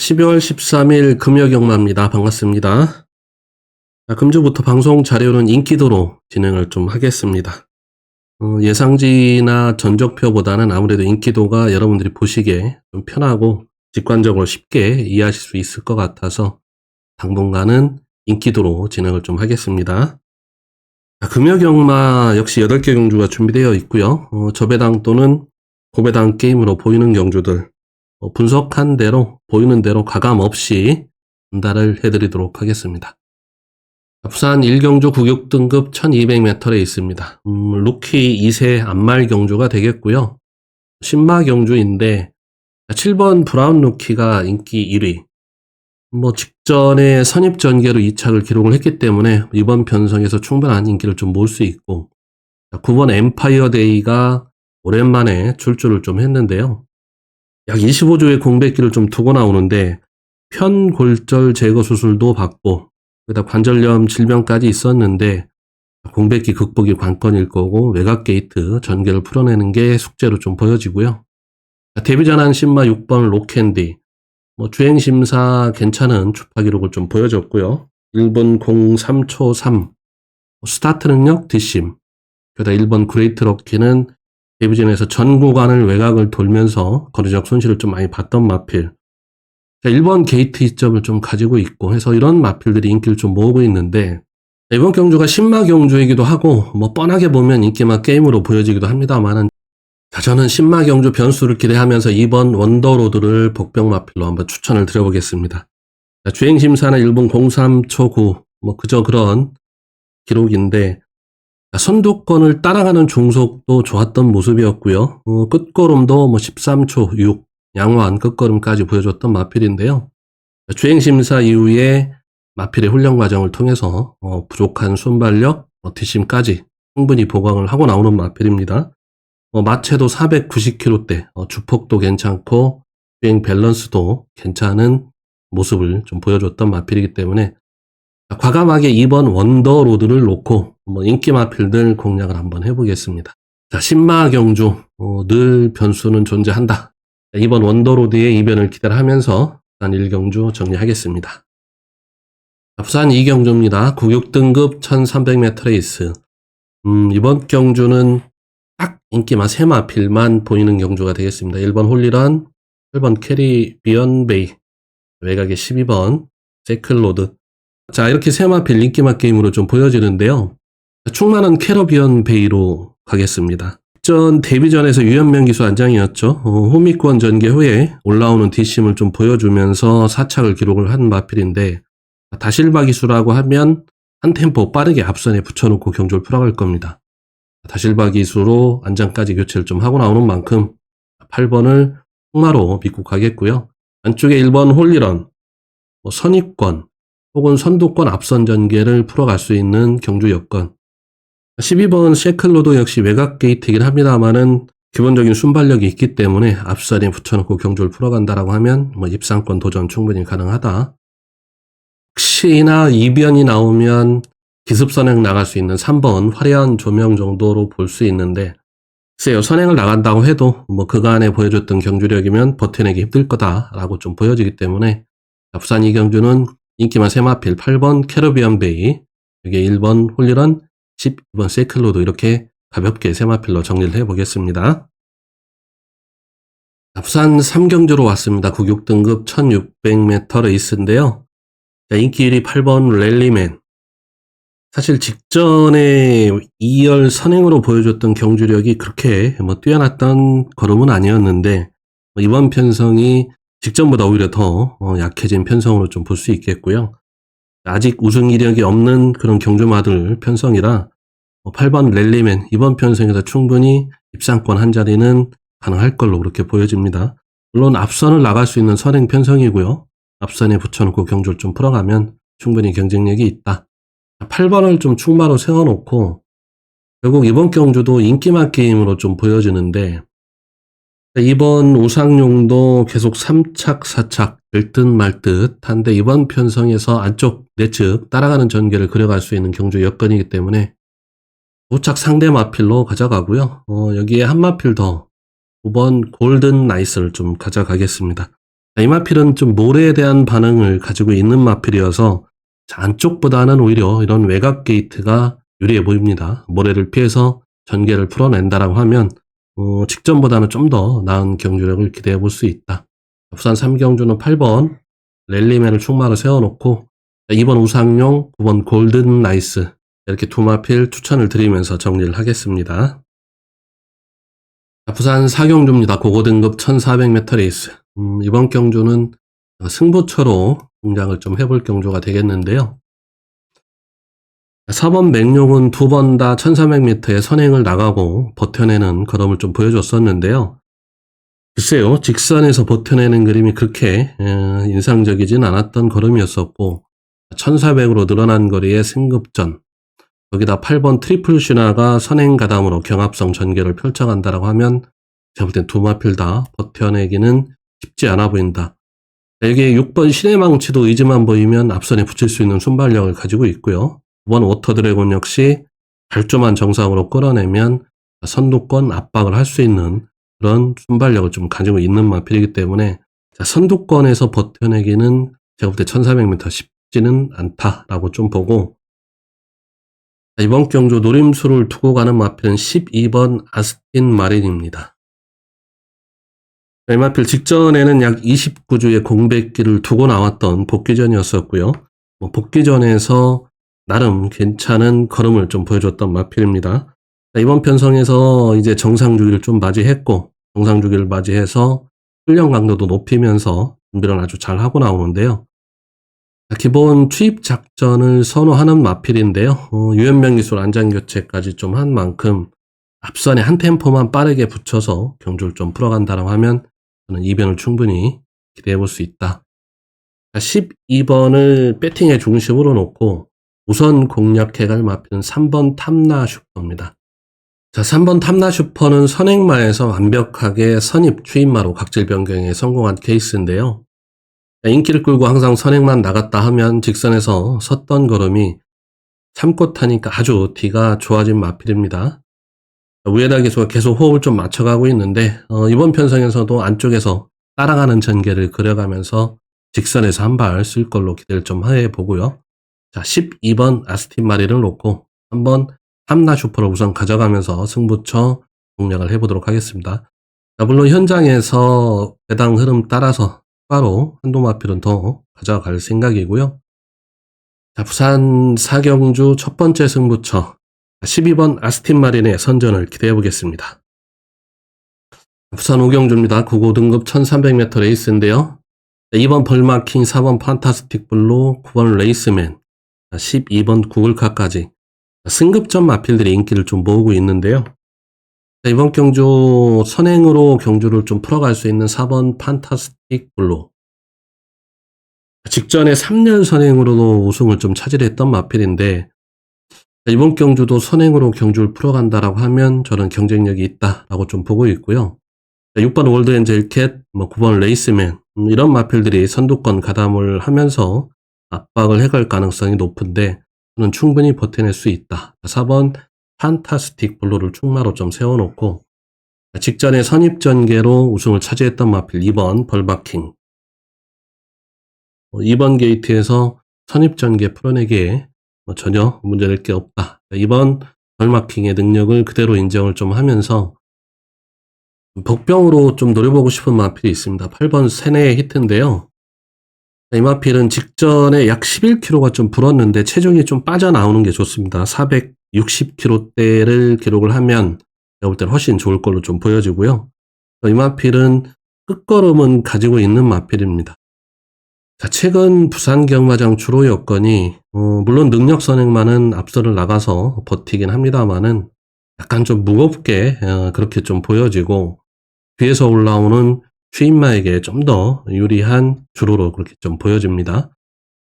12월 13일 금요경마입니다. 반갑습니다. 자, 금주부터 방송 자료는 인기도로 진행을 좀 하겠습니다. 어, 예상지나 전적표보다는 아무래도 인기도가 여러분들이 보시기에 좀 편하고 직관적으로 쉽게 이해하실 수 있을 것 같아서 당분간은 인기도로 진행을 좀 하겠습니다. 자, 금요경마 역시 8개 경주가 준비되어 있고요. 어, 저배당 또는 고배당 게임으로 보이는 경주들 어, 분석한 대로 보이는 대로 가감 없이 전달을 해드리도록 하겠습니다. 부산 1경주 구격 등급 1200m에 있습니다. 음, 루키 2세 안말 경주가 되겠고요. 신마 경주인데 7번 브라운 루키가 인기 1위. 뭐 직전에 선입 전개로 2착을 기록을 했기 때문에 이번 편성에서 충분한 인기를 좀 모을 수 있고 9번 엠파이어 데이가 오랜만에 출조를 좀 했는데요. 약 25조의 공백기를 좀 두고 나오는데 편골절 제거 수술도 받고 그다 관절염 질병까지 있었는데 공백기 극복이 관건일 거고 외곽 게이트 전개를 풀어내는 게 숙제로 좀 보여지고요. 데뷔 전한 신마 6번 로캔디 뭐 주행 심사 괜찮은 주파 기록을 좀 보여줬고요. 1번 03초 3 스타트 능력 뒷심 게다가 1번 그레이트 럭키는 데뷔전에서 전 구간을 외곽을 돌면서 거리적 손실을 좀 많이 봤던 마필. 1번 게이트 이점을 좀 가지고 있고 해서 이런 마필들이 인기를 좀 모으고 있는데 이번 경주가 신마 경주이기도 하고 뭐 뻔하게 보면 인기마 게임으로 보여지기도 합니다만은 자, 저는 신마 경주 변수를 기대하면서 2번 원더로드를 복병 마필로 한번 추천을 드려보겠습니다. 자, 주행 심사는 1번 03초 9, 뭐 그저 그런 기록인데 선두권을 따라가는 중속도 좋았던 모습이었고요. 어, 끝걸음도 뭐 13초 6 양호한 끝걸음까지 보여줬던 마필인데요. 주행심사 이후에 마필의 훈련 과정을 통해서 어, 부족한 순발력, 어, 뒷심까지 충분히 보강을 하고 나오는 마필입니다. 어, 마체도 490km대, 어, 주폭도 괜찮고 주행 밸런스도 괜찮은 모습을 좀 보여줬던 마필이기 때문에 과감하게 2번 원더로드를 놓고 뭐 인기 마필들 공략을 한번 해보겠습니다. 자, 신마 경주 어, 늘 변수는 존재한다. 자, 이번 원더로드의 이변을 기다려하면서 부산 1경주 정리하겠습니다. 자, 부산 2경주입니다. 구격 등급 1300m 레이스. 음, 이번 경주는 딱 인기마 세 마필만 보이는 경주가 되겠습니다. 1번 홀리런, 8번 캐리비언 베이, 외곽에 12번 세클로드, 자, 이렇게 세마필 인기맛 게임으로 좀 보여지는데요. 충만한 캐러비언 베이로 가겠습니다. 전 데뷔전에서 유연명 기수 안장이었죠. 어, 호미권 전개 후에 올라오는 뒷심을 좀 보여주면서 사착을 기록을 한 마필인데 다실바 기수라고 하면 한 템포 빠르게 앞선에 붙여놓고 경주를 풀어갈 겁니다. 다실바 기수로 안장까지 교체를 좀 하고 나오는 만큼 8번을 흑마로 믿고 가겠고요. 안쪽에 1번 홀리런, 뭐 선입권, 혹은 선두권 앞선 전개를 풀어갈 수 있는 경주 여건. 12번 셰클로도 역시 외곽 게이트이긴 합니다만은 기본적인 순발력이 있기 때문에 앞선에 붙여놓고 경주를 풀어간다라고 하면 뭐 입상권 도전 충분히 가능하다. 혹시나 이변이 나오면 기습선행 나갈 수 있는 3번 화려한 조명 정도로 볼 수 있는데 글쎄요 선행을 나간다고 해도 뭐 그간에 보여줬던 경주력이면 버텨내기 힘들 거다라고 좀 보여지기 때문에 부산 이경주는 인기만 세마필 8번 캐러비안 베이 여기 1번 홀리런 12번 세클로도 이렇게 가볍게 세마필로 정리를 해보겠습니다. 부산 3경주로 왔습니다. 구격 등급 1600m 레이스인데요. 인기 1위 8번 랠리맨 사실 직전에 2열 선행으로 보여줬던 경주력이 그렇게 뭐 뛰어났던 걸음은 아니었는데 이번 편성이 직전보다 오히려 더 어, 약해진 편성으로 좀 볼 수 있겠고요. 아직 우승 이력이 없는 그런 경주마들 편성이라 8번 뭐 랠리맨 이번 편성에서 충분히 입상권 한 자리는 가능할 걸로 그렇게 보여집니다. 물론 앞선을 나갈 수 있는 선행 편성이고요. 앞선에 붙여놓고 경주를 좀 풀어가면 충분히 경쟁력이 있다. 8번을 좀 충마로 세워놓고 결국 이번 경주도 인기만 게임으로 좀 보여지는데 이번 우상용도 계속 3착, 4착 될 듯 말 듯 한데 이번 편성에서 안쪽 내측 따라가는 전개를 그려갈 수 있는 경주 여건이기 때문에 5착 상대 마필로 가져가고요. 어, 여기에 한 마필 더 9번 골든 나이스를 좀 가져가겠습니다. 자, 이 마필은 좀 모래에 대한 반응을 가지고 있는 마필이어서 자, 안쪽보다는 오히려 이런 외곽 게이트가 유리해 보입니다. 모래를 피해서 전개를 풀어낸다라고 하면 어, 직전보다는 좀 더 나은 경주력을 기대해 볼 수 있다. 부산 3경주는 8번 랠리맨을 충마로 세워놓고 2번 우상용, 9번 골든 나이스 이렇게 두 마필 추천을 드리면서 정리를 하겠습니다. 자, 부산 4경주입니다. 고고 등급 1400m 레이스. 음, 이번 경주는 승부처로 등장을 좀 해볼 경주가 되겠는데요. 4번 맹룡은 두 번 다 1400m의 선행을 나가고 버텨내는 걸음을 좀 보여줬었는데요. 글쎄요, 직선에서 버텨내는 그림이 그렇게 에, 인상적이진 않았던 걸음이었었고, 1400으로 늘어난 거리의 승급전, 거기다 8번 트리플 슈나가 선행 가담으로 경합성 전개를 펼쳐간다라고 하면, 제가 볼 땐 두 마필 다 버텨내기는 쉽지 않아 보인다. 여기에 6번 신의 망치도 의지만 보이면 앞선에 붙일 수 있는 순발력을 가지고 있고요. 9번 워터 드래곤 역시 발조만 정상으로 끌어내면 선두권 압박을 할 수 있는 그런 순발력을 좀 가지고 있는 마필이기 때문에 자, 선두권에서 버텨내기는 제가 볼 때 1400m 쉽지는 않다라고 좀 보고 자, 이번 경주 노림수를 두고 가는 마필은 12번 아스틴 마린입니다. 이 마필 직전에는 약 29주의 공백기를 두고 나왔던 복귀전이었었고요. 뭐 복귀전에서 나름 괜찮은 걸음을 좀 보여줬던 마필입니다. 자, 이번 편성에서 이제 정상 주기를 좀 맞이했고 정상 주기를 맞이해서 훈련 강도도 높이면서 준비를 아주 잘 하고 나오는데요. 자, 기본 투입 작전을 선호하는 마필인데요. 어, 유연명 기술 안장 교체까지 좀 한 만큼 앞선에 한 템포만 빠르게 붙여서 경주를 좀 풀어간다고 하면 저는 이변을 충분히 기대해 볼 수 있다. 12번을 배팅의 중심으로 놓고 우선 공략해갈 마필은 3번 탐나 슈퍼입니다. 자, 3번 탐나 슈퍼는 선행마에서 완벽하게 선입 추임마로 각질 변경에 성공한 케이스인데요. 인기를 끌고 항상 선행만 나갔다 하면 직선에서 섰던 걸음이 참고 타니까 아주 뒤가 좋아진 마필입니다. 우에다 기수가 계속 호흡을 좀 맞춰가고 있는데 어, 이번 편성에서도 안쪽에서 따라가는 전개를 그려가면서 직선에서 한 발 쓸 걸로 기대를 좀 해보고요. 자, 12번 아스틴 마리를 놓고 한번 함나 슈퍼를 우선 가져가면서 승부처 공략을 해보도록 하겠습니다. 자, 물론 현장에서 배당 흐름 따라서 추가로 한도 마필은 더 가져갈 생각이고요. 자, 부산 사경주 첫 번째 승부처 12번 아스틴 마린의 선전을 기대해 보겠습니다. 부산 오경주입니다. 9고 등급 1300m 레이스인데요. 2번 벌마킹, 4번 판타스틱 블루, 9번 레이스맨, 12번 구글카까지 승급전 마필들이 인기를 좀 모으고 있는데요. 이번 경주 선행으로 경주를 좀 풀어갈 수 있는 4번 판타스틱 블루. 직전에 3년 선행으로도 우승을 좀 차지했던 마필인데 이번 경주도 선행으로 경주를 풀어간다라고 하면 저는 경쟁력이 있다라고 좀 보고 있고요. 6번 월드엔젤캣, 뭐 9번 레이스맨 음, 이런 마필들이 선두권 가담을 하면서 압박을 해갈 가능성이 높은데 저는 충분히 버텨낼 수 있다. 4번 판타스틱 블루를 충마로 좀 세워놓고 직전에 선입전개로 우승을 차지했던 마필 2번 벌바킹 2번 게이트에서 선입전개 풀어내기에 뭐 전혀 문제될 게 없다. 이번 벌마킹의 능력을 그대로 인정을 좀 하면서 복병으로 좀 노려보고 싶은 마필이 있습니다. 8번 세네의 히트인데요. 이 마필은 직전에 약 11kg가 좀 불었는데 체중이 좀 빠져나오는 게 좋습니다. 460kg대를 기록을 하면 제가 볼 때는 훨씬 좋을 걸로 좀 보여지고요. 이 마필은 끝걸음은 가지고 있는 마필입니다. 자, 최근 부산 경마장 주로 여건이 어, 물론 능력 선행만은 앞서를 나가서 버티긴 합니다만은 약간 좀 무겁게 어, 그렇게 좀 보여지고 뒤에서 올라오는 추임마에게 좀 더 유리한 주로로 그렇게 좀 보여집니다.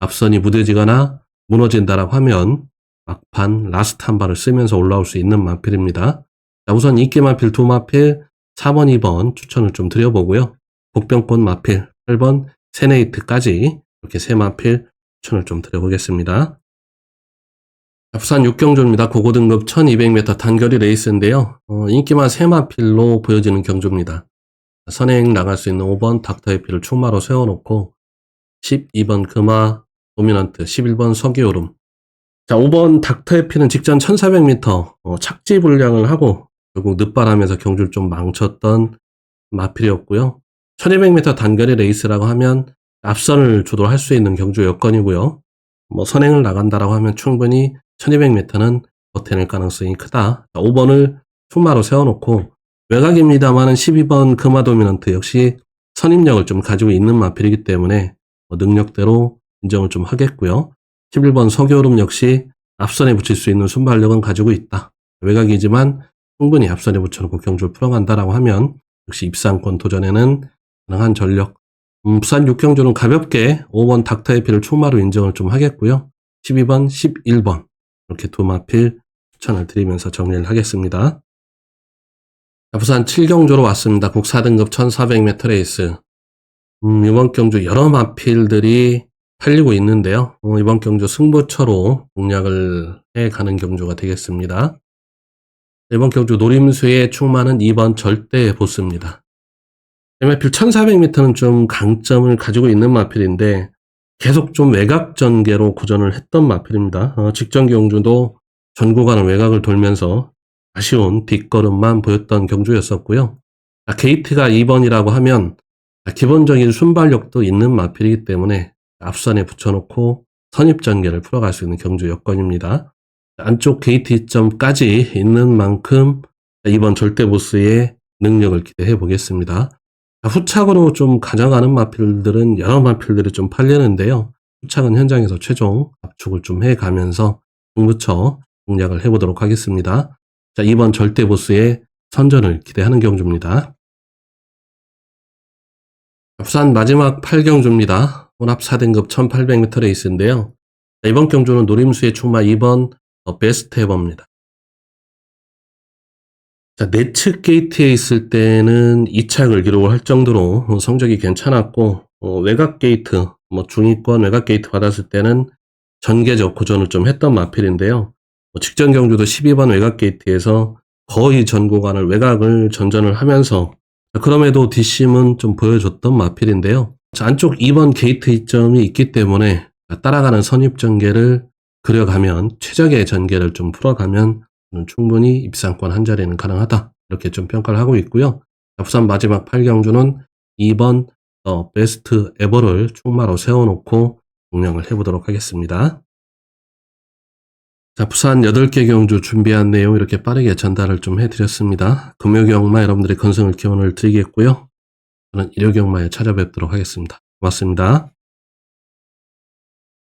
앞선이 무뎌지거나 무너진다라고 하면 막판 라스트 한 발을 쓰면서 올라올 수 있는 마필입니다. 자, 우선 인기 마필 두 마필 4번, 2번 추천을 좀 드려보고요. 복병권 마필 8번 세네이트까지 이렇게 세 마필 추천을 좀 드려보겠습니다. 부산 6경주입니다. 고고등급 1200m 단거리 레이스인데요. 어, 인기만 세 마필로 보여지는 경주입니다. 선행 나갈 수 있는 5번 닥터 해피를 충마로 세워놓고 12번 금화 도미넌트, 11번 서기오름. 자, 5번 닥터 해피는 직전 1400m 어, 착지 불량을 하고 결국 늦바람에서 경주를 좀 망쳤던 마필이었고요. 1200m 단거리 레이스라고 하면 앞선을 주도할 수 있는 경주 여건이고요. 뭐 선행을 나간다라고 하면 충분히 1200m는 버텨낼 가능성이 크다. 5번을 충마로 세워놓고 외곽입니다만은 12번 금화 도미넌트 역시 선임력을 좀 가지고 있는 마필이기 때문에 뭐 능력대로 인정을 좀 하겠고요. 11번 서교름 역시 앞선에 붙일 수 있는 순발력은 가지고 있다. 외곽이지만 충분히 앞선에 붙여놓고 경주를 풀어간다라고 하면 역시 입상권 도전에는 가능한 전력. 음, 부산 6경주는 가볍게 5번 닥터 해피를 총마로 인정을 좀 하겠고요. 12번, 11번 이렇게 두 마필 추천을 드리면서 정리를 하겠습니다. 자, 부산 7경주로 왔습니다. 국 4등급 1400m 레이스. 음, 이번 경주 여러 마필들이 팔리고 있는데요. 어, 이번 경주 승부처로 공략을 해가는 경주가 되겠습니다. 이번 경주 노림수의 충만은 2번 절대 보스입니다. MFP 1400m는 좀 강점을 가지고 있는 마필인데 계속 좀 외곽 전개로 구전을 했던 마필입니다. 어, 직전 경주도 전 구간을 외곽을 돌면서 아쉬운 뒷걸음만 보였던 경주였었고요. 아, 게이트가 2번이라고 하면 아, 기본적인 순발력도 있는 마필이기 때문에 앞선에 붙여놓고 선입 전개를 풀어갈 수 있는 경주 여건입니다. 안쪽 이점까지 있는 만큼 이번 절대 보스의 능력을 기대해 보겠습니다. 후착으로 좀 가져가는 마필들은 여러 마필들이 좀 팔리는데요. 후착은 현장에서 최종 압축을 좀 해가면서 승부처 공략을 해보도록 하겠습니다. 자, 이번 절대 보스의 선전을 기대하는 경주입니다. 부산 마지막 8경주입니다. 혼합 4등급 1800m 레이스인데요. 자, 이번 경주는 노림수의 충마 2번 더 베스트 해버입니다. 자, 내측 게이트에 있을 때는 2착을 기록을 할 정도로 성적이 괜찮았고, 어, 외곽 게이트, 뭐 중위권 외곽 게이트 받았을 때는 전개적 고전을 좀 했던 마필인데요. 뭐 직전 경주도 12번 외곽 게이트에서 거의 전 구간을 외곽을 전전을 하면서 그럼에도 뒷심은 좀 보여줬던 마필인데요. 자, 안쪽 2번 게이트 이점이 있기 때문에 따라가는 선입 전개를 그려가면 최적의 전개를 좀 풀어가면 충분히 입상권 한 자리는 가능하다. 이렇게 좀 평가를 하고 있고요. 자, 부산 마지막 8경주는 2번 어, 베스트 에버를 충마로 세워놓고 공략을 해보도록 하겠습니다. 자, 부산 8개 경주 준비한 내용 이렇게 빠르게 전달을 좀 해드렸습니다. 금요경마 여러분들의 건승을 기원을 드리겠고요. 저는 일요경마에 찾아뵙도록 하겠습니다. 고맙습니다.